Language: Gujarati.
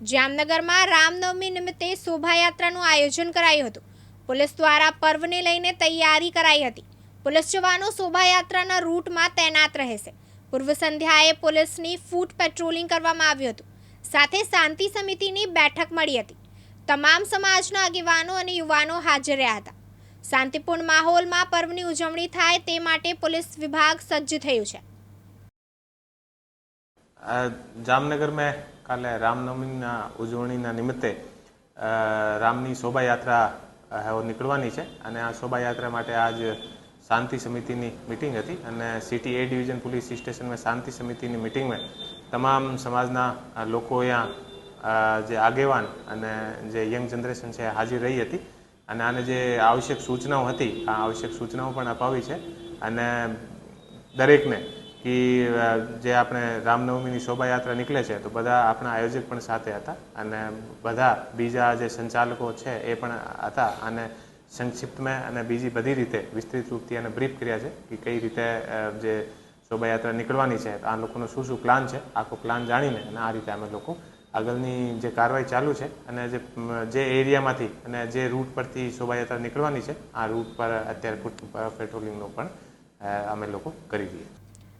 જામનગરમાં રામનવમી નિમિત્તે શોભાયાત્રાનું આયોજન કરાયું હતું. પોલીસ દ્વારા પર્વને લઈને તૈયારી કરાઈ હતી. પોલીસ જવાનો શોભાયાત્રાના રૂટમાં તૈનાત રહેશે. પૂર્વ સંધ્યાએ પોલીસની ફૂટ પેટ્રોલિંગ કરવામાં આવ્યું હતું. સાથે શાંતિ સમિતિની બેઠક મળી હતી. તમામ સમાજના આગેવાનો અને યુવાનો હાજર રહ્યા હતા. શાંતિપૂર્ણ માહોલમાં પર્વની ઉજવણી થાય તે માટે પોલીસ વિભાગ સજ્જ થયું છે. જામનગર મેં કાલે રામનવમીના ઉજવણીના નિમિત્તે રામની શોભાયાત્રા નીકળવાની છે અને આ શોભાયાત્રા માટે આજ શાંતિ સમિતિની મિટિંગ હતી અને સિટી એ ડિવિઝન પોલીસ સ્ટેશનમાં શાંતિ સમિતિની મિટિંગમાં તમામ સમાજના લોકો અહીંયા જે આગેવાન અને જે યંગ જનરેશન છે હાજર રહી હતી અને આને જે આવશ્યક સૂચનાઓ હતી, આ આવશ્યક સૂચનાઓ પણ અપાવી છે અને દરેકને કે જે આપણે રામનવમીની શોભાયાત્રા નીકળે છે, તો બધા આપણા આયોજક પણ સાથે હતા અને બધા બીજા જે સંચાલકો છે એ પણ હતા અને સંક્ષિપ્તમાં અને બીજી બધી રીતે વિસ્તૃત રૂપથી અને બ્રીફ કર્યા છે કે કઈ રીતે જે શોભાયાત્રા નીકળવાની છે આ લોકોનો શું શું પ્લાન છે, આખો પ્લાન જાણીને અને આ રીતે અમે લોકો આગળની જે કાર્યવાહી ચાલુ છે અને જે જે એરિયામાંથી અને જે રૂટ પરથી શોભાયાત્રા નીકળવાની છે, આ રૂટ પર અત્યારે પેટ્રોલિંગનું પણ અમે લોકો કરી છીએ